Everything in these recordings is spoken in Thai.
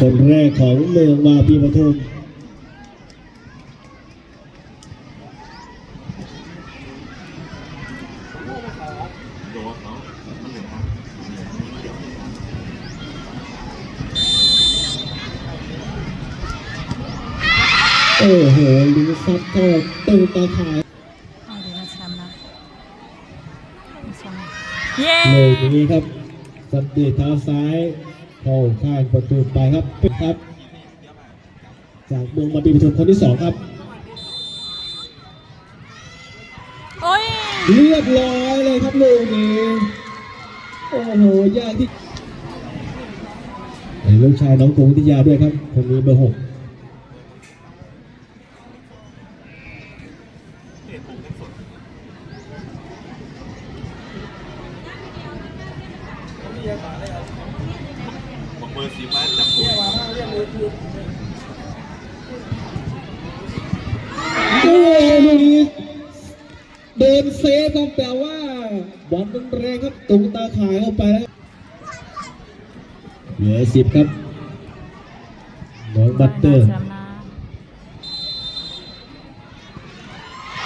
คนแรกของเมืองวาปีปทุมโอ้โหลิงซับก็ตึงตาข่ายเอาดีนะแชมป์นะแชมป์เย้เลยนี้ครับสันติเท้าซ้าย เข้าข้างประตูไปครับเป็นครับ จากเมืองมาปีปทุมคนที่สองครับโอ้ยเรียบร้อยเลยครับลูกนี้โอ้โหยากที่เป็นลูกชายน้องกรุงวิทยาด้วยครับคนนี้เบอร์หก บอกเบอร์สีฟ้าจับตัวโอ้โหลูกนี้เดินเซฟครับแต่ว่าบอลมันแรงครับตรงตาข่ายเข้าไปแล้วเหลือสิบครับน้องบัตเตอร์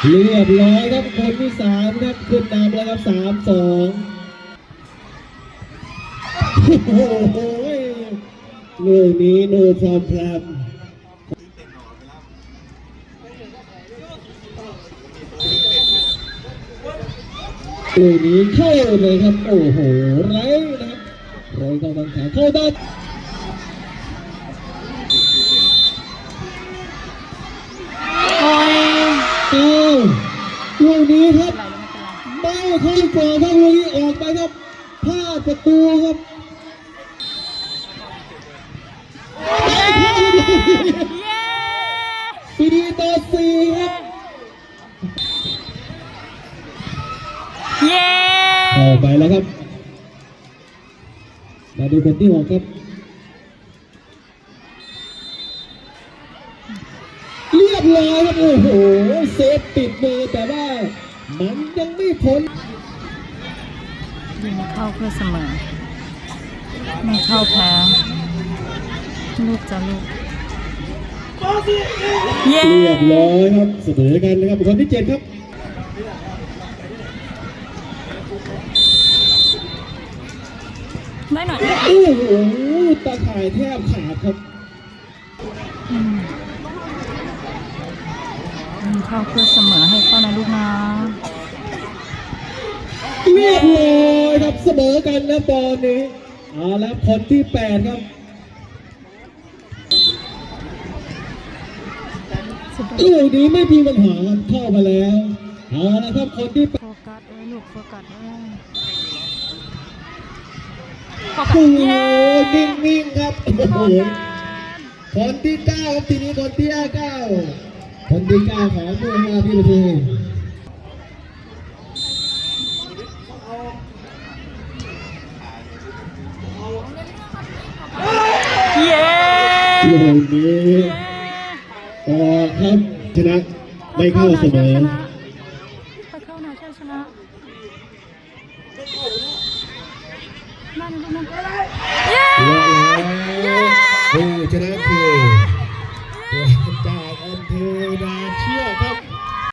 เรียบร้อยครับคนที่สามครับขึ้นนำแล้วครับสามสองโอ้โห ลูกนี้โนพรอมพรมลูกนี้เข้าเลยครับ โอ้โหไรนะครับไรเข้าทางขาเข้าด้านลูกนี้ครับไม่เป็นไรไม่เข้ากรอบครับลูกนี้ออกไปครับพลาดประตูครับ เย้ สี่ต่อสี่ครับ เย้เข้าไปแล้วครับ มาดูคนที่หกครับ เรียบร้อยครับ โอ้โห เซฟติดมือแต่ว่า มันยังไม่พ้นยิงเข้าเพื่อเสมอ ไม่เข้าแพ้ลูกจะลูก เย้เรียบร้อยครับเสมอกันนะครับคนที่เจ็ดครับได้หน่อยโอ้โหตาข่ายแทบขาดครับอืมยิงเข้าเพื่อเสมอให้เข้านะลูกนะเรียบร้อยครับเสมอกันนะบอลนี้เอาแล้วคนที่แปดครับ สุดยอด ลูกนี้ไม่มีปัญหาครับเข้ามาแล้วเอาละครับคนที่แปโฟดกัสเอ้ยลูกโฟกัสเอ้ยโฟกัโอ้สโหเย้นิ่งๆครับโอ้โฟโหกัสคนที่เก้าครับทีนี้คนที่เก้าคนที่เก้าของเมืองมาพี่ประตูเย้ลูก นี้ออกครับชนะไม่เข้าเสมอไปเข้านาชชนะนั่นลูกนั่นเย้และแล้วผู้ชนะคือ